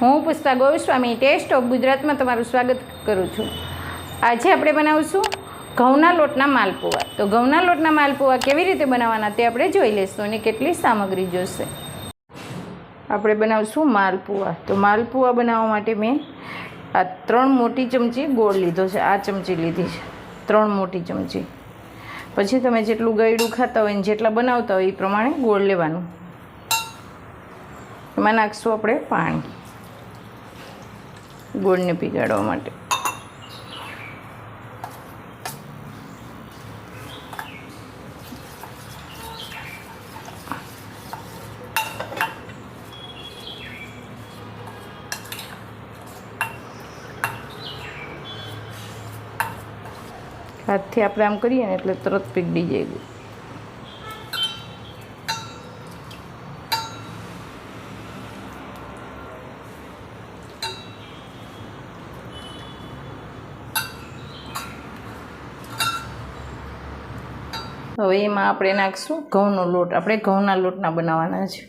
હું Pushpa Goswami test of ગુજરાતમાં તમારું સ્વાગત કરું છું. આજે આપણે બનાવીશું ઘઉંના લોટના માલપુઆ તો ઘઉંના લોટના માલપુઆ કેવી રીતે બનાવવાના તે આપણે જોઈ લઈશું અને કેટલી સામગ્રી જોશે. આપણે બનાવીશું માલપુઆ તો માલપુઆ બનાવવા માટે મેં આ ત્રણ મોટી ચમચી ગોળ લીધો છે. આ ચમચી લીધી છે. ત્રણ મોટી ચમચી. પછી તમે જેટલું ગળ્યું ખાતા હોય ને જેટલા બનાવતા હોય એ પ્રમાણે ગોળ લેવાનું. એમાં નાખશું આપણે પાણી. ગોળને પીગાડવા માટે. હાથથી આપણે આમ કરીએ ને એટલે તરત પીગળી જાય હવે એમાં આપણે નાખીશું ઘઉંનો લોટ. આપણે ઘઉંના લોટના બનાવવાના છે.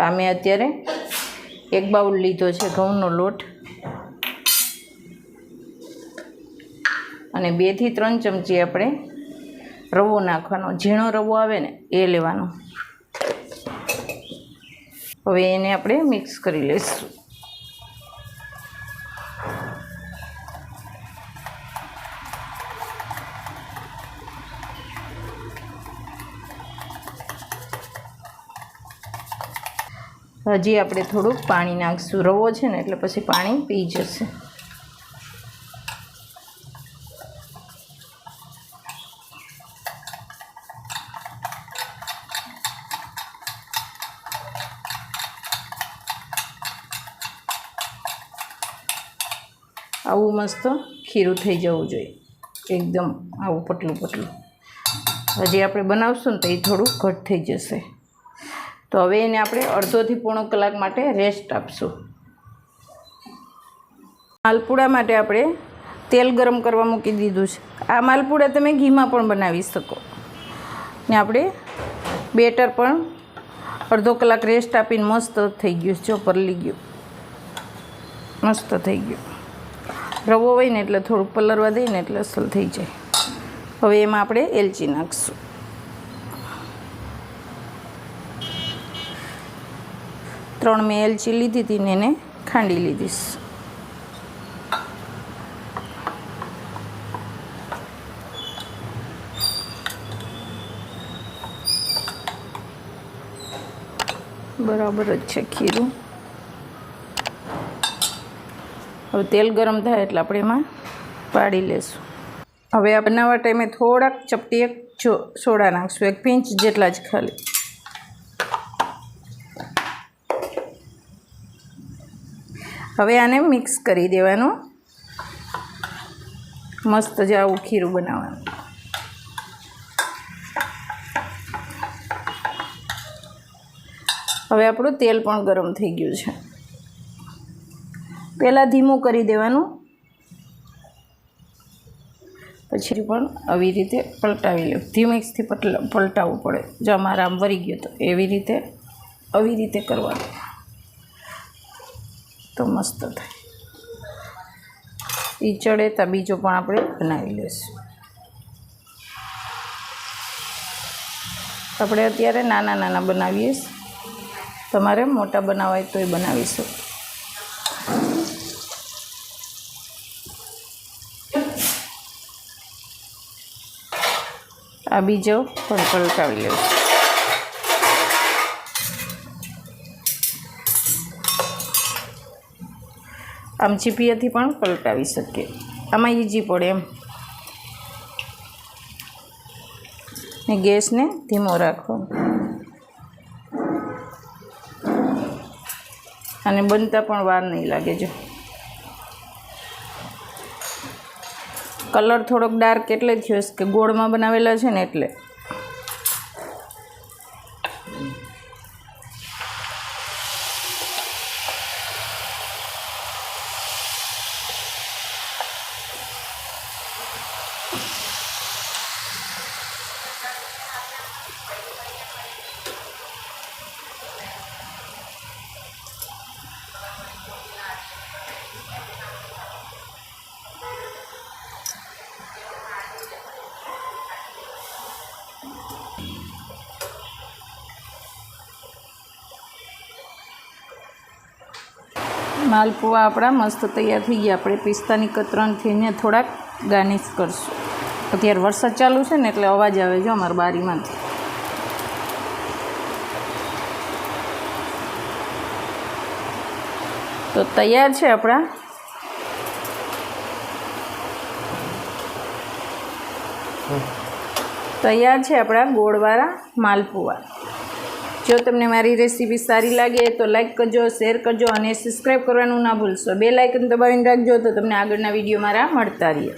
આ મેં અત્યારે એક બાઉલ લીધો છે ઘઉંનો લોટ. અને બેથી ત્રણ ચમચી આપણે રવો નાખવાનો. ઝીણો રવો આવે ને, એ લેવાનો. હવે એને આપણે મિક્સ કરી લઈશું. હજી આપણે થોડુંક પાણી નાખીશું. રવો છે ને, એટલે પછી પાણી પી જશે. આવું મસ્ત ખીરું થઈ જવું જોઈએ. એકદમ આવું પટલું પટલું હજી આપણે બનાવશું ને તો એ થોડું ઘટ થઈ જશે. તો હવે એને આપણે અડધોથી પોણો કલાક માટે રેસ્ટ આપશું. માલપુડા માટે આપણે તેલ ગરમ કરવા મૂકી દીધું છે. આ માલપુડા તમે ઘીમાં પણ બનાવી શકો. ને આપણે બેટર પણ અડધો કલાક રેસ્ટ આપીને મસ્ત થઈ ગયું છે. જો પરલી ગયું. મસ્ત થઈ ગયું. રવો હોય ને એટલે થોડુંક પલરવા દઈએ ને એટલે અસલ થઈ જાય. હવે એમાં આપણે એલચી નાખીશું. ત્રણ મેં એલચી લીધી હતી ને એને ખાંડી લીધીશ. બરાબર જ છે ખીરું. હવે તેલ ગરમ થાય એટલે આપણે એમાં પાડી લેશું. હવે આ બનાવવા ટાઈમે થોડાક ચપટી એક સોડા નાખશું, એક પિંચ જેટલા જ ખાલી. હવે આને મિક્સ કરી દેવાનું. મસ્ત જ આવું ખીરું બનાવવાનું. હવે આપણું તેલ પણ ગરમ થઈ ગયું છે. પહેલાં ધીમું કરી દેવાનું. પછી પણ આવી રીતે પલટાવી લો. ધીમેક્સથી પલટાવવું પડે. જો અમારા આમ વરી ગયો તો એવી રીતે, આવી રીતે કરવાનું. તો મસ્ત થાય. એ ચડે તો બીજો પણ આપણે બનાવી લઈશું. આપણે અત્યારે નાના નાના બનાવીએ તમારે મોટા બનાવવા હોય તોય બનાવીશું. આ બીજો પણ પલટાવી લેવું આમ ચીપિયાથી પણ પલટાવી શકીએ. આમાં ઈજી પડે એમ. ને ગેસને ધીમો રાખવાનો અને બનતા પણ વાર નહીં લાગે જો. કલર થોડોક ડાર્ક એટલે થયો કે ગોળમાં બનાવેલા છે ને એટલે. માલપુઆ આપણા મસ્ત તૈયાર થઈ ગયા. આપણે પિસ્તાની કતરણથી ને થોડાક ગાર્નિશ કરશું. અત્યારે વરસાદ ચાલુ છે ને એટલે અવાજ આવે છે અમારા બારીમાંથી. તો તૈયાર છે આપણા. Hmm. તૈયાર છે આપણા ગોળવાળા માલપુઆ જો તમને મારી રેસીપી સારી લાગે તો લાઈક કરજો, શેર કરજો અને સબસ્ક્રાઈબ કરવાનું ના ભૂલશો. બે લાઇકન દબાવીને રાખજો તો તમને આગળના વીડિયો મારા મળતા રહીએ.